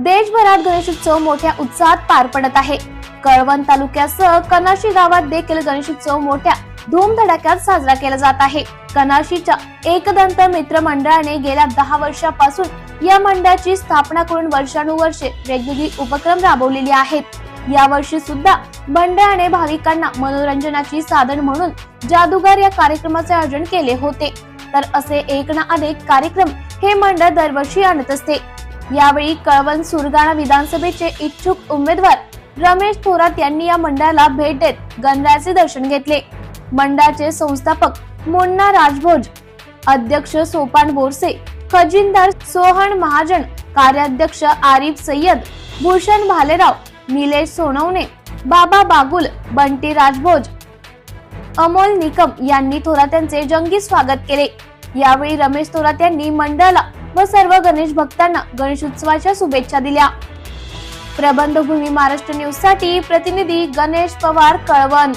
देशभरात गणेशोत्सव मोठ्या उत्साहात पार पडत आहे. कळवण तालुक्यासह कनाशी गावात देखील गणेशोत्सव मोठ्या धूमधडाक्यात साजरा केला जात आहे. कनाशीच्या एकदंत मित्र मंडळाने गेल्या दहा वर्षापासून या मंडळाची स्थापना करून वर्षानुवर्षे वेगवेगळी उपक्रम राबवलेली आहेत. यावर्षी सुद्धा मंडळाने भाविकांना मनोरंजनाची साधन म्हणून जादूगार या कार्यक्रमाचे आयोजन केले होते. तर असे एक ना अनेक कार्यक्रम हे मंडळ दरवर्षी आणत असते. यावेळी कळवण सुरगाणा विधानसभेचे इच्छुक उमेदवार रमेश थोरात यांनी या मंडळाला भेट देत गणरायाचे दर्शन घेतले. मंडळाचे संस्थापक मुन्ना राजभोज अध्यक्ष सोपान बोरसे खजिनदार सोहन महाजन कार्याध्यक्ष आरिफ सय्यद भूषण भालेराव निलेश सोनवणे बाबा बागुल बंटी राजभोज अमोल निकम यांनी थोरात यांचे जंगी स्वागत केले. यावेळी रमेश थोरात यांनी मंडळाला व सर्व गणेश भक्तांना गणेशोत्सवाच्या शुभेच्छा दिल्या. प्रबंधभूमी महाराष्ट्र न्यूजसाठी प्रतिनिधी गणेश पवार कळवण.